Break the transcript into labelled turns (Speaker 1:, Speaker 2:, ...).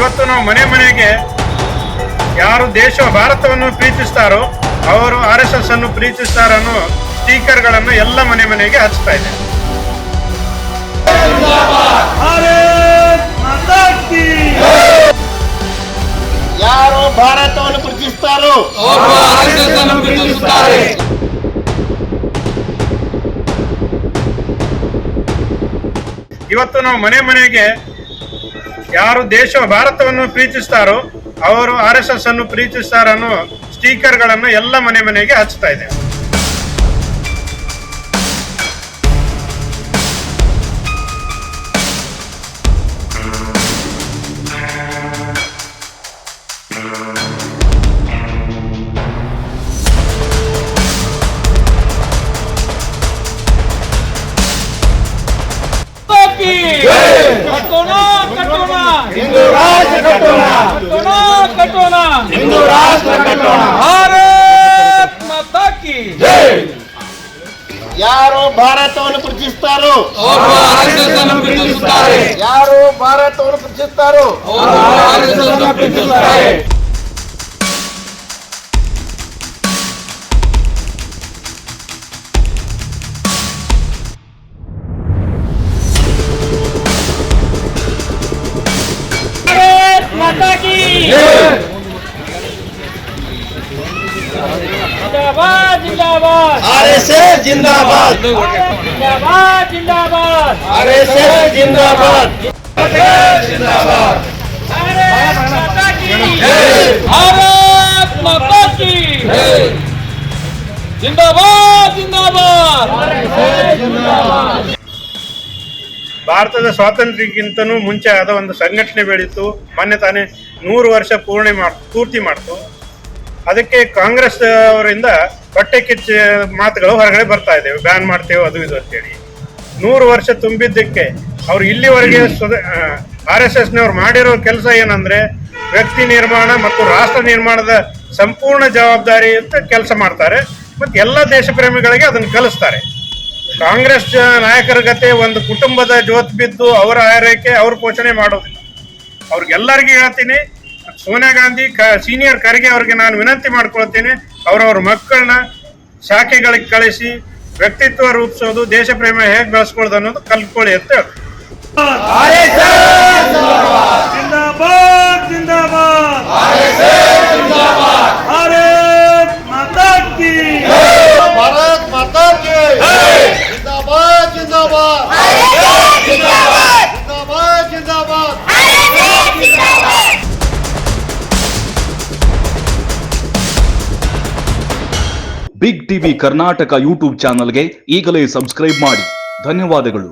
Speaker 1: ಇವತ್ತು ನಾವು ಮನೆ ಮನೆಗೆ ಯಾರು ದೇಶ ಭಾರತವನ್ನು ಪ್ರೀತಿಸ್ತಾರೋ ಅವರು ಆರ್ ಎಸ್ ಎಸ್ ಅನ್ನು ಪ್ರೀತಿಸ್ತಾರನ್ನೋ ಸ್ಪೀಕರ್ಗಳನ್ನು ಎಲ್ಲ ಮನೆ ಮನೆಗೆ ಹಚ್ತಾ ಇದೆ
Speaker 2: ಯಾರು ಭಾರತವನ್ನು ಪ್ರೀತಿಸ್ತಾರೋ
Speaker 3: ಪ್ರೀತಿಸುತ್ತಾರೆ
Speaker 1: ಇವತ್ತು ನಾವು ಮನೆ ಮನೆಗೆ ಯಾರು ದೇಶ ಭಾರತವನ್ನು ಪ್ರೀತಿಸ್ತಾರೋ ಅವರು ಆರ್ ಎಸ್ ಎಸ್ ಅನ್ನು ಪ್ರೀತಿಸ್ತಾರ ಅನ್ನೋ ಸ್ಟಿಕರ್ಗಳನ್ನು ಎಲ್ಲ ಮನೆ ಮನೆಗೆ ಹಚ್ತಾ ಇದೆ.
Speaker 4: कटोना
Speaker 2: ಹಿಂದೂ ರಾಷ್ಟ್ರ ಕಟ್ಟೋಣ
Speaker 4: कटोना कटोना
Speaker 2: ಹಿಂದೂ ರಾಷ್ಟ್ರ ಕಟ್ಟೋಣ
Speaker 4: भारत माता की
Speaker 2: ಯಾರು ಭಾರತವನ್ನು ಪ್ರೀತಿಸ್ತಾರೋ
Speaker 3: ಅವರು ಆರ್ಎಸ್ಎಸ್ ಅನ್ನು ಪ್ರೀತಿಸುತ್ತಾರೆ
Speaker 2: ಯಾರು ಭಾರತವನ್ನು ಪ್ರೀತಿಸ್ತಾರೋ
Speaker 3: ಅವರು
Speaker 4: माता की। जिंदाबाद जिंदाबाद।
Speaker 2: आर से जिंदाबाद।
Speaker 4: जिंदाबाद जिंदाबाद।
Speaker 2: आर से जिंदाबाद। जिंदाबाद
Speaker 4: जिंदाबाद। माता की। भारत माता की। जिंदाबाद जिंदाबाद।
Speaker 1: ಭಾರತದ ಸ್ವಾತಂತ್ರ್ಯಕ್ಕಿಂತನೂ ಮುಂಚೆ ಆದ ಒಂದು ಸಂಘಟನೆ ಬೆಳೀತು ಮೊನ್ನೆ ತಾನೇ ನೂರು ವರ್ಷ ಪೂರ್ಣೆ ಮಾಡ್, ಪೂರ್ತಿ ಮಾಡ್ತು. ಅದಕ್ಕೆ ಕಾಂಗ್ರೆಸ್ ಅವರಿಂದ ಹೊಟ್ಟೆ ಕಿಚ್ಚ ಮಾತುಗಳು ಹೊರಗಡೆ ಬರ್ತಾ ಇದ್ದೇವೆ. ಬ್ಯಾನ್ ಮಾಡ್ತೇವೆ, ಅದು ಇದು ಅಂತೇಳಿ. ನೂರು ವರ್ಷ ತುಂಬಿದ್ದಕ್ಕೆ ಅವ್ರು ಇಲ್ಲಿವರೆಗೆ ಆರ್ ಎಸ್ ಎಸ್ನವ್ರು ಮಾಡಿರೋ ಕೆಲಸ ಏನಂದ್ರೆ ವ್ಯಕ್ತಿ ನಿರ್ಮಾಣ ಮತ್ತು ರಾಷ್ಟ್ರ ನಿರ್ಮಾಣದ ಸಂಪೂರ್ಣ ಜವಾಬ್ದಾರಿ ಅಂತ ಕೆಲಸ ಮಾಡ್ತಾರೆ. ಮತ್ತು ಎಲ್ಲ ದೇಶ ಪ್ರೇಮಿಗಳಿಗೆ ಅದನ್ನು ಕಲಿಸ್ತಾರೆ. ಕಾಂಗ್ರೆಸ್ ನಾಯಕರ ಗತೆ ಒಂದು ಕುಟುಂಬದ ಜೋತ್ ಬಿದ್ದು ಅವರ ಆರೈಕೆ ಅವ್ರ ಪೋಷಣೆ ಮಾಡೋದಿಲ್ಲ ಅವ್ರಿಗೆಲ್ಲರಿಗೂ ಹೇಳ್ತೀನಿ, ಸೋನಿಯಾ ಗಾಂಧಿ ಕ, ಸೀನಿಯರ್ ಖರ್ಗೆ ಅವ್ರಿಗೆ ನಾನು ವಿನಂತಿ ಮಾಡ್ಕೊಳ್ತೀನಿ, ಅವರವ್ರ ಮಕ್ಕಳನ್ನ ಶಾಖೆಗಳಿಗೆ ಕಳಿಸಿ, ವ್ಯಕ್ತಿತ್ವ ರೂಪಿಸೋದು, ದೇಶ ಪ್ರೇಮ ಹೇಗೆ ಬೆಳೆಸ್ಕೊಳ್ಳೋದು ಅನ್ನೋದು ಕಲ್ತ್ಕೊಳ್ಳಿ ಅಂತ ಹೇಳ್ತೀನಿ.
Speaker 5: ಬಿಗ್ ಟಿವಿ ಕರ್ನಾಟಕ ಯೂಟ್ಯೂಬ್ ಚಾನಲ್ಗೆ ಈಗಲೇ ಸಬ್ಸ್ಕ್ರೈಬ್ ಮಾಡಿ. ಧನ್ಯವಾದಗಳು.